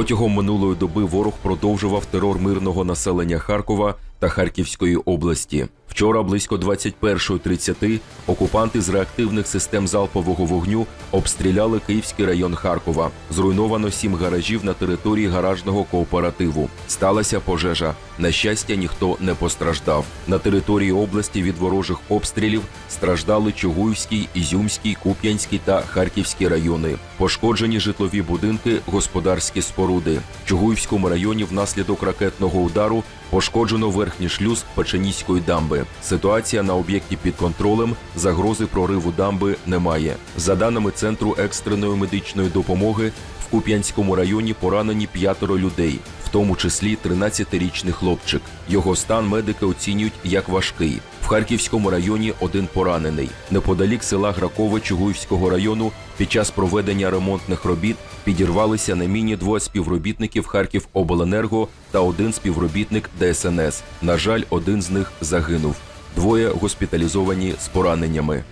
Протягом минулої доби ворог продовжував терор мирного населення Харкова та Харківської області. Вчора близько 21.30 окупанти з реактивних систем залпового вогню обстріляли Київський район Харкова. Зруйновано сім гаражів на території гаражного кооперативу. Сталася пожежа. На щастя, ніхто не постраждав. На території області від ворожих обстрілів страждали Чугуївський, Ізюмський, Куп'янський та Харківський райони. Пошкоджені житлові будинки, господарські споруди. В Чугуївському районі внаслідок ракетного удару пошкоджено верхній шлюз Печеніської дамби. Ситуація на об'єкті під контролем. Загрози прориву дамби немає. За даними центру екстреної медичної допомоги, в Куп'янському районі поранені п'ятеро людей, тому числі 13-річний хлопчик. Його стан медики оцінюють як важкий. В Харківському районі один поранений. Неподалік села Гракове Чугуївського району під час проведення ремонтних робіт підірвалися на міні двоє співробітників Харківобленерго та один співробітник ДСНС. На жаль, один з них загинув. Двоє госпіталізовані з пораненнями.